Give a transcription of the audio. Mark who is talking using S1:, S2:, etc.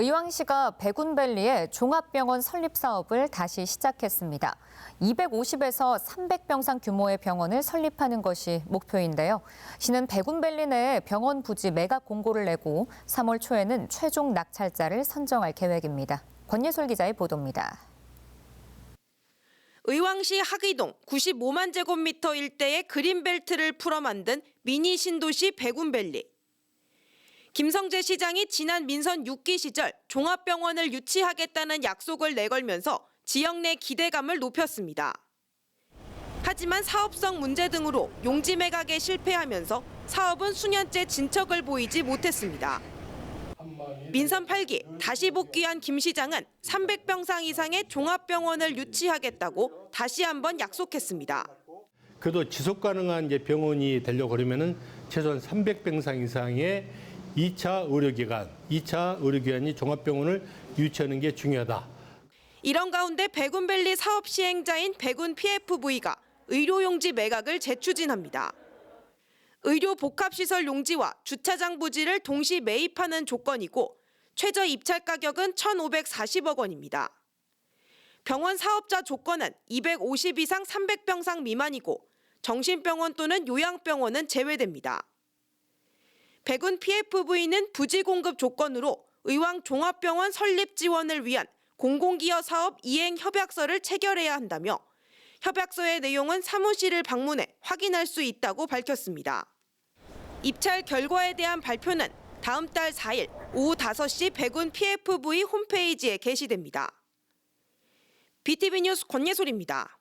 S1: 의왕시가 백운밸리에 종합병원 설립 사업을 다시 시작했습니다. 250에서 300병상 규모의 병원을 설립하는 것이 목표인데요. 시는 백운밸리 내에 병원 부지 매각 공고를 내고 3월 초에는 최종 낙찰자를 선정할 계획입니다. 권예솔 기자의 보도입니다.
S2: 의왕시 하기동 95만 제곱미터 일대의 그린벨트를 풀어 만든 미니 신도시 백운밸리. 김성재 시장이 지난 민선 6기 시절 종합병원을 유치하겠다는 약속을 내걸면서 지역 내 기대감을 높였습니다. 하지만 사업성 문제 등으로 용지 매각에 실패하면서 사업은 수년째 진척을 보이지 못했습니다. 민선 8기 다시 복귀한 김 시장은 300병상 이상의 종합병원을 유치하겠다고 다시 한번 약속했습니다.
S3: 그래도 지속 가능한 병원이 되려고 그러면은 최소한 300병상 이상의 2차 의료기관, 2차 의료기관이 종합병원을 유치하는 게 중요하다.
S2: 이런 가운데 백운밸리 사업 시행자인 백운 PFV가 의료용지 매각을 재추진합니다. 의료 복합시설 용지와 주차장 부지를 동시 매입하는 조건이고 최저 입찰 가격은 1,540억 원입니다. 병원 사업자 조건은 250 이상 300병상 미만이고 정신병원 또는 요양병원은 제외됩니다. 백운 PFV는 부지 공급 조건으로 의왕 종합병원 설립 지원을 위한 공공기여 사업 이행 협약서를 체결해야 한다며 협약서의 내용은 사무실을 방문해 확인할 수 있다고 밝혔습니다. 입찰 결과에 대한 발표는 다음 달 4일 오후 5시 백운 PFV 홈페이지에 게시됩니다. BTV 뉴스 권예솔입니다.